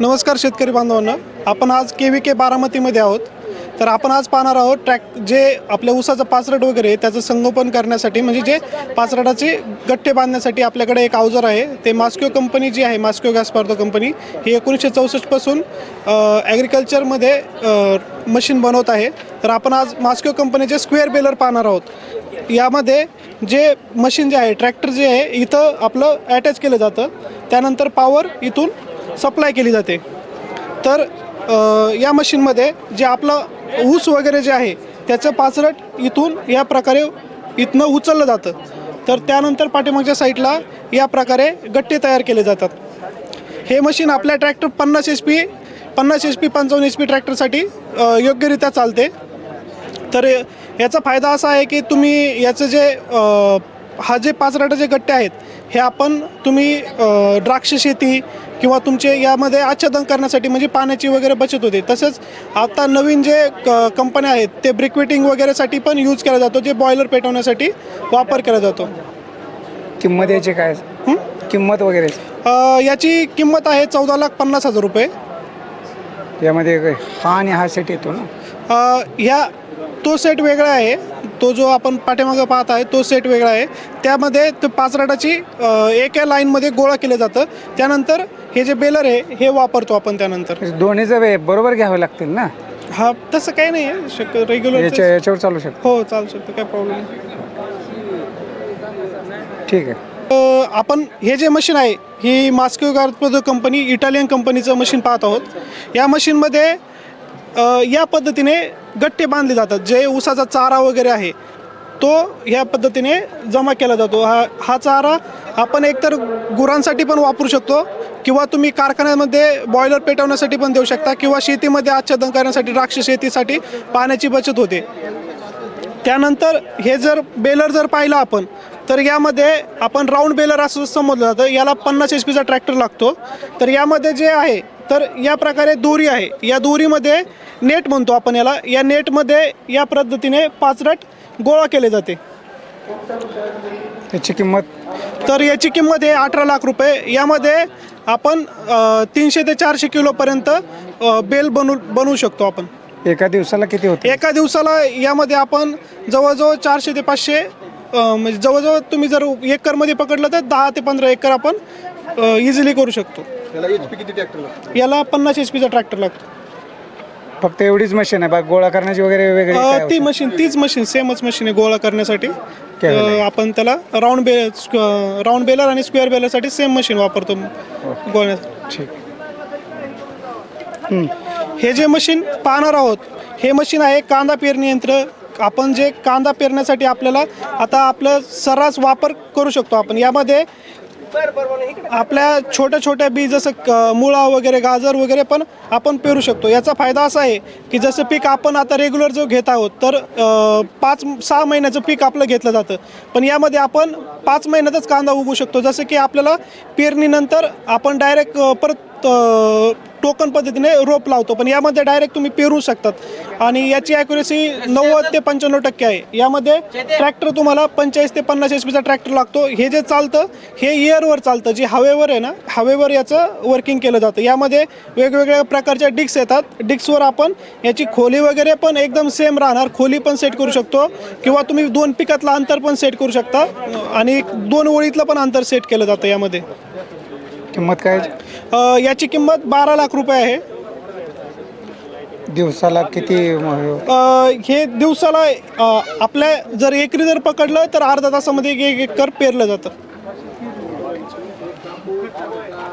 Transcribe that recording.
नमस्कार शेतकरी बांधवांना. आपण आज के व्ही के बारामतीमध्ये आहोत. तर आपण आज पाहणार आहोत ट्रॅक जे आपल्या ऊसाचं पासरड वगैरे आहे, त्याचं संगोपन करण्यासाठी म्हणजे जे पाचरटाचे गट्टे बांधण्यासाठी आपल्याकडे एक अवजार आहे ते मास्क्यो कंपनी जी आहे मास्क्यो गॅस पार्दो कंपनी ही एकोणीसशे चौसष्टपासून ॲग्रिकल्चरमध्ये मशीन बनवत आहे. तर आपण आज मास्क्यो कंपनीचे स्क्वेअर बेलर पाहणार आहोत. यामध्ये जे मशीन जे आहे ट्रॅक्टर जे आहे इथं आपलं अटॅच केलं जातं. त्यानंतर पॉवर इथून सप्लाय केली जाते. तर या मशीनमध्ये जे आपलं ऊस वगैरे जे आहे त्याचं पाचरट इथून या प्रकारे इथनं उचललं जातं. तर त्यानंतर पाठीमागच्या साईडला या प्रकारे गट्टे तयार केले जातात. हे मशीन आपल्या ट्रॅक्टर पन्नास एच पी पन्नास एच पी पंचावन्न एच पी ट्रॅक्टरसाठी योग्यरित्या चालते. तर याचा फायदा असा आहे की तुम्ही याचं जे हा जे पाचराटाचे गट्टे आहेत हे आपण तुम्ही द्राक्ष शेती किंवा तुमचे यामध्ये आच्छादन करण्यासाठी म्हणजे पाण्याची वगैरे बचत होते. तसंच आता नवीन जे क कंपन्या आहेत ते ब्रिक्वेटिंग वगैरेसाठी पण यूज केला जातो जे बॉयलर पेटवण्यासाठी वापर केला जातो. किंमत याची काय? किंमत वगैरे? अ, याची किंमत आहे चौदा लाख पन्नास हजार रुपये. यामध्ये काय- हा आणि हा सेट येतो ना? अ, ह्या तो सेट वेगळा आहे. तो जो आपण पाठीमागं पाहत आहे तो सेट वेगळा आहे. त्यामध्ये ते पाचराटाची अ, एका लाईनमध्ये गोळा केलं जातं. त्यानंतर हे जे बेलर आहे हे वापरतो आपण त्यानंतर. म्हणजे दोन्हीचं वे बरोबर घ्यावं लागतील ना? हा तसं काही नाही. आहे शक्य रेग्युलर याच्या याच्यावर चालू शकतो. हो चालू शकतो. काय प्रॉब्लेम ठीक आहे. अ, आपण हे जे मशीन आहे ही मास्को गार्पदो कंपनी इटालियन कंपनीचं मशीन पाहत आहोत. या मशीनमध्ये अ, या पद्धतीने गट्टे बांधले जातात जे ऊसाचा चारा वगैरे आहे. तो ह्या पद्धतीने जमा केला जातो. हा हा चारा आपण एकतर गुरांसाठी पण वापरू शकतो किंवा तुम्ही कारखान्यामध्ये बॉयलर पेटवण्यासाठी पण देऊ शकता किंवा शेतीमध्ये आच्छादन करण्यासाठी द्राक्ष शेतीसाठी पाण्याची बचत होते. त्यानंतर हे जर बेलर जर पाहिलं आपण तर यामध्ये आपण राऊंड बेलर असं समजलं जातं. याला पन्नास एच पीचा ट्रॅक्टर लागतो. तर यामध्ये जे आहे तर या प्रकारे दोरी आहे. या दोरीमध्ये नेट म्हणतो आपण याला. या नेटमध्ये या पद्धतीने पाचरट गोळा केले जाते. याची किंमत. तर याची किंमत आहे अठरा लाख रुपये. यामध्ये आपण तीनशे ते चारशे किलोपर्यंत बेल बनवू बनवू शकतो आपण. एका दिवसाला किती होते? एका दिवसाला यामध्ये आपण जवळजवळ चारशे ते पाचशे म्हणजे जवळजवळ तुम्ही जर एकरमध्ये पकडलं तर दहा ते पंधरा एकर आपण इझिली करू शकतो. याला पन्नास एच पीचा ट्रॅक्टर लागतो. फक्त एवढीच मशीन आहे. बा गोळा करण्याची वगैरे वेगळी अ, ती? मशीन तीच मशीन सेमच मशीन आहे गोळा करण्यासाठी. आहे. आपण त्याला राऊंड बे राऊंड बेलर आणि स्क्वेअर बेलरसाठी सेम मशीन वापरतो गोळण्यासाठी ठीक. हे जे मशीन पाहणार आहोत हे मशीन आहे कांदा पेरणी यंत्र. आपण जे कांदा पेरण्यासाठी आपल्याला आता आपलं सर्रास वापर करू शकतो आपण. यामध्ये आपल्या छोट्या छोट्या बी जसं क- मुळा वगैरे गाजर वगैरे पण आपण पेरू शकतो. याचा फायदा असा आहे की जसं पीक आपण आता रेग्युलर जो घेत आहोत तर पाच सहा महिन्याचं पीक आपलं घेतलं जातं. पण यामध्ये आपण पाच महिन्यातच कांदा उगू शकतो. जसं की आपल्याला पेरणीनंतर आपण डायरेक्ट परत टोकन पद्धतीने रोप लावतो पण यामध्ये डायरेक्ट तुम्ही पेरू शकतात. आणि याची ॲक्युरेसी नव्वद ते पंच्याण्णव टक्के आहे. यामध्ये ट्रॅक्टर तुम्हाला पंचेचाळीस ते पन्नास एच पीचा ट्रॅक्टर लागतो. हे जे चालतं हे इयरवर चालतं. जे हवेवर आहे ना हवेवर याचं वर्किंग केलं जातं. यामध्ये वेगवेगळ्या प्रकारच्या डिक्स येतात. डिक्सवर आपण याची खोली वगैरे पण एकदम सेम राहणार. खोली पण सेट करू शकतो. किंवा तुम्ही दोन पिकातलं अंतर पण सेट करू शकता. आणि दोन ओळीतलं पण अंतर सेट केलं जातं यामध्ये. किंमत काय? याची? अ, याची किंमत बारा लाख रुपये आहे. दिवसाला किती म- अ, हे दिवसाला अ, आपल्या जर एकरी जर पकडलं तर अर्धा तासामध्ये एक एक एकर पेरलं जातं.